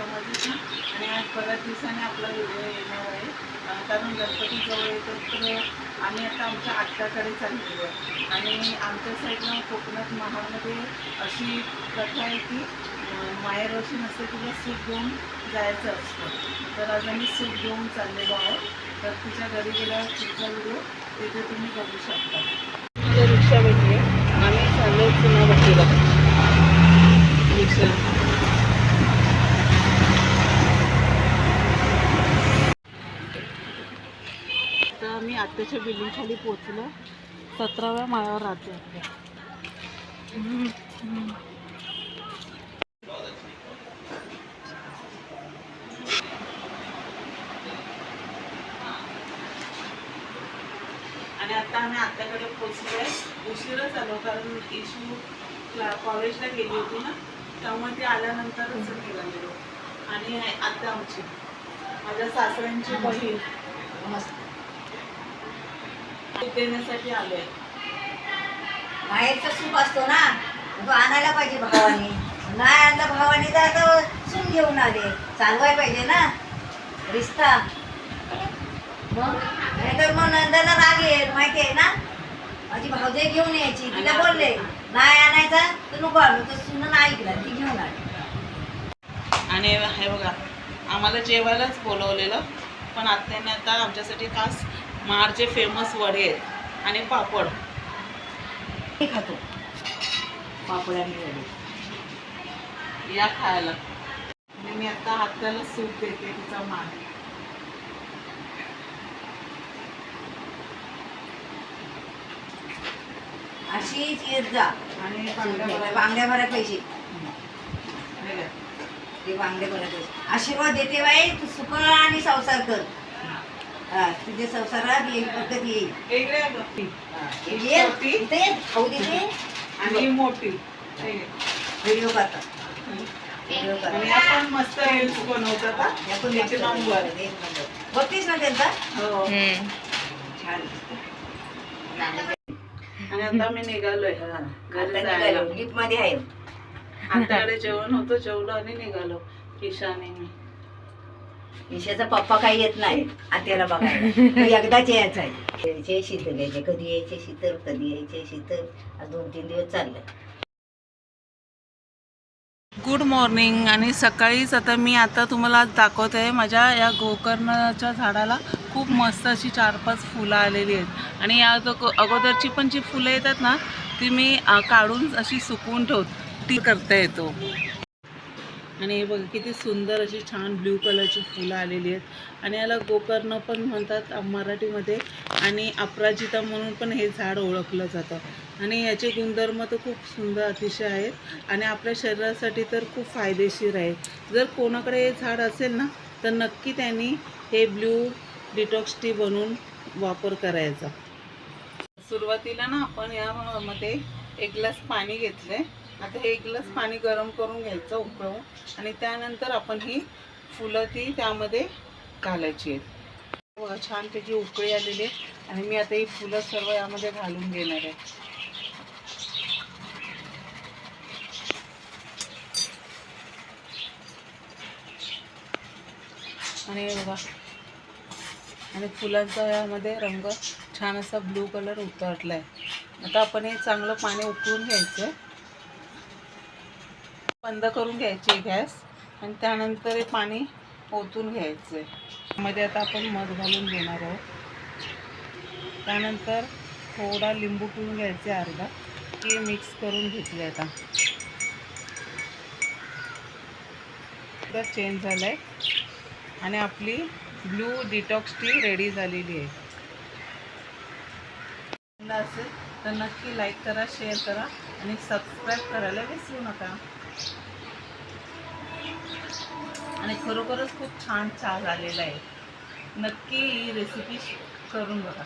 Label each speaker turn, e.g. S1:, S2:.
S1: समजलं आणि आज बऱ्याच दिवसाने आपला व्हिडिओ येणार आहे. कारण गणपती जवळ येतो तर आम्ही आता आमच्या आत्याकडे चाललेलो आहे. आणि आमच्या साईडला कोकणात महाडमध्ये अशी प्रथा आहे की अं, माहेर वर्षी नसते तिला सूप घेऊन जायचं असतं. तर आज आम्ही सूप घेऊन चाललेलो आहोत. तर तिच्या घरी गेल्यावर तिचा व्हिडिओ तिथे तुम्ही बघू शकता. रिक्षा भेटली आम्ही चाललो पुन्हा भेटलेला रिक्षा. तर आम्ही आत्याच्या बिल्डिंग खाली पोहोचलो. सतराव्या माळावर राहते आणि आता आम्ही आत्याकडे पोहोचलोय. उशीरच आलो कारण इशू क्ला कॉलेजला गेली होती ना त्यामुळे ते आल्यानंतरच निघालेलो. आणि आता आमची माझ्या सासऱ्यांची बहीण. देण्यासाठी आलोय
S2: बाहेरचा सूप असतो ना तो आणायला पाहिजे भावाने. नाही आणला भावाने तर आता सून घेऊन आले. चालवाय पाहिजे ना. रिश्ता. मग? नाहीतर मग नंदाला राग येईल माहिती आहे ना? माझी भावजाई घेऊन यायची तिला बोलले नाही आणायचा तर नको आणू. तर सुन नाही ऐकला ती घेऊन आली.
S1: आणि हे बघा आम्हाला जेवायलाच बोलवलेलं पण आत्याने आता आमच्यासाठी खास महाडचे फेमस वडे आहेत. आणि पापड.
S2: मी खातो. पापड आणि वडे.
S1: या खायला. आणि मी आता आत्याला सूप देते तिचा मान
S2: अशीच येत जा.
S1: आणि. बांगड्या
S2: भरा पैसे
S1: हे.
S2: ते भरा पैसे आशीर्वाद देते बाई तू सुख आणि संसार कर. तुझ्या संसारात येईल पद्धत येईल.
S1: ती. ही
S2: खाऊ देते
S1: आणि मोठी.
S2: व्हिडिओ करतात
S1: आणि आपण मस्त रील्स बनवतात नंबर.
S2: बघतीस ना त्यांचा?
S1: हो.
S2: छान.
S1: आणि आता मी निघालोय घरी जायला
S2: मध्ये आहे.
S1: आत्याकडे जेवण होतं जेवलो आणि निघालो ईशाने मी.
S2: ईशाचा पप्पा काही येत नाही. आत्याला बघायला. एकदाच यायचा आहे. यायचे शीतल यायचे. कधी यायचे शीतल कधी यायचे शीतल. आज दोन तीन दिवस चाललं.
S1: गुड मॉर्निंग आणि सकाळीच आता मी आता तुम्हाला आज दाखवत. आहे माझ्या या गोकर्णाच्या झाडाला खूप मस्त अशी चार पाच फुलं आलेली आहेत. आणि या अगोदरची पण जी फुलं येतात ना ती मी काढून अशी सुकवून ठेवते. ती करता येतो. आणि हे बघा किती सुंदर अशी छान ब्ल्यू कलरची फुलं आलेली आहेत. आणि याला गोकर्ण पण म्हणतात मराठीमध्ये. आणि अपराजिता म्हणून पण हे झाड ओळखलं जातं. आणि याचे गुणधर्म तर खूप सुंदर अतिशय आहेत. आणि आपल्या शरीरासाठी तर खूप फायदेशीर आहे. जर कोणाकडे हे झाड असेल ना तर नक्की त्यांनी हे ब्ल्यू डिटॉक्स टी बनवून वापर करायचा. सुरुवातीला ना आपण यामध्ये एक ग्लास पाणी घेतलं आहे आता हे एक ग्लास पाणी गरम करून घ्यायचं उकळून आणि त्यानंतर आपण ही फुलं ती त्यामध्ये घालायची आहेत. बघा, त्याची उकळी आलेली आहे. आणि मी आता ही फुलं सर्व यामध्ये घालून घेणार आहे. आणि बघा. आणि फुलांचा यामध्ये रंग छान असा ब्लू कलर उतरला आहे आता आपण हे चांगलं पाणी उकळून घ्यायचं आहे बंद करून घ्यायचे गॅस आणि त्यानंतर हे पाणी ओतून घ्यायचं. आहे आता आपण मध घालून घेणार आहोत. त्यानंतर थोडा लिंबू पिळून घ्यायचे अर्धा. ते मिक्स करून घेतले आता. चेंज झालं आहे आणि आपली ब्लू डिटॉक्स टी रेडी झालेली आहे. असेल तर नक्की लाईक करा शेअर करा आणि सबस्क्राईब करायला विसरू नका. आणि खरोखरच खूप छान चहा झालेला आहे. नक्की ही रेसिपी करून बघा.